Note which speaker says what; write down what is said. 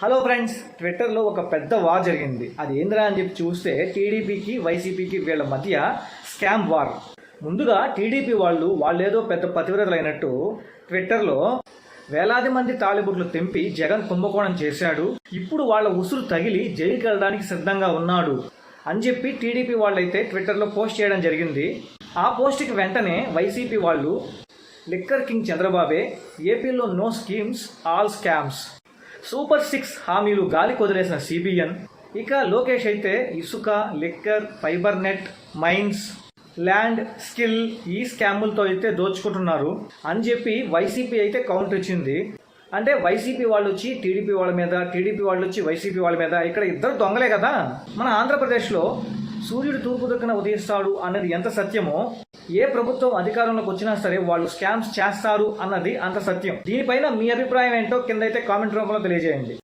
Speaker 1: Hello friends ట్విట్టర్లో ఒక పెద్ద వార్ జరిగింది. అది ఏందిరా అని చెప్పి చూస్తే టీడీపీకి వైసీపీకి వీళ్ళ మధ్య స్కామ్ వార్ ముందుగా టీడీపీ వాళ్ళు వాళ్ళేదో పెద్ద పతివ్రతలు అయినట్టు ట్విట్టర్లో వేలాది మంది తాలిబుట్లు తెంపి జగన్ కుంభకోణం చేశాడు. ఇప్పుడు వాళ్ళ ఉసురు తగిలి జైలుకి వెళ్ళడానికి సిద్ధంగా ఉన్నాడు అని చెప్పి టీడీపీ వాళ్ళైతే ట్విట్టర్లో పోస్ట్ చేయడం జరిగింది. ఆ పోస్ట్కి వెంటనే వైసీపీ వాళ్ళు లిక్కర్ కింగ్ చంద్రబాబే ఏపీలో no schemes all scams. Super six హామీలు గాలి కొదిలేసిన సిబిఎన్. ఇక లోకేష్ అయితే ఇసుక liquor fibre net mines land skill ఈ స్కాములతో అయితే దోచుకుంటున్నారు. అని చెప్పి వైసీపీ అయితే కౌంటర్ ఇచ్చింది. అంటే వైసీపీ వాళ్ళు వచ్చి టీడీపీ వాళ్ళ మీద టీడీపీ వాళ్ళు వచ్చి వైసీపీ వాళ్ళ మీద ఇక్కడ ఇద్దరు దొంగలే కదా. మన ఆంధ్రప్రదేశ్లో సూర్యుడు తూర్పు దిక్కున ఉదయిస్తాడు అన్నది ఎంత సత్యమో ఏ ప్రభుత్వం అధికారంలోకి వచ్చినా సరే వాళ్ళు స్కామ్స్ చేస్తారు అన్నది అంత సత్యం. దీనిపైన మీ అభిప్రాయం ఏంటో కింద అయితే కామెంట్ రూపంలో తెలియజేయండి.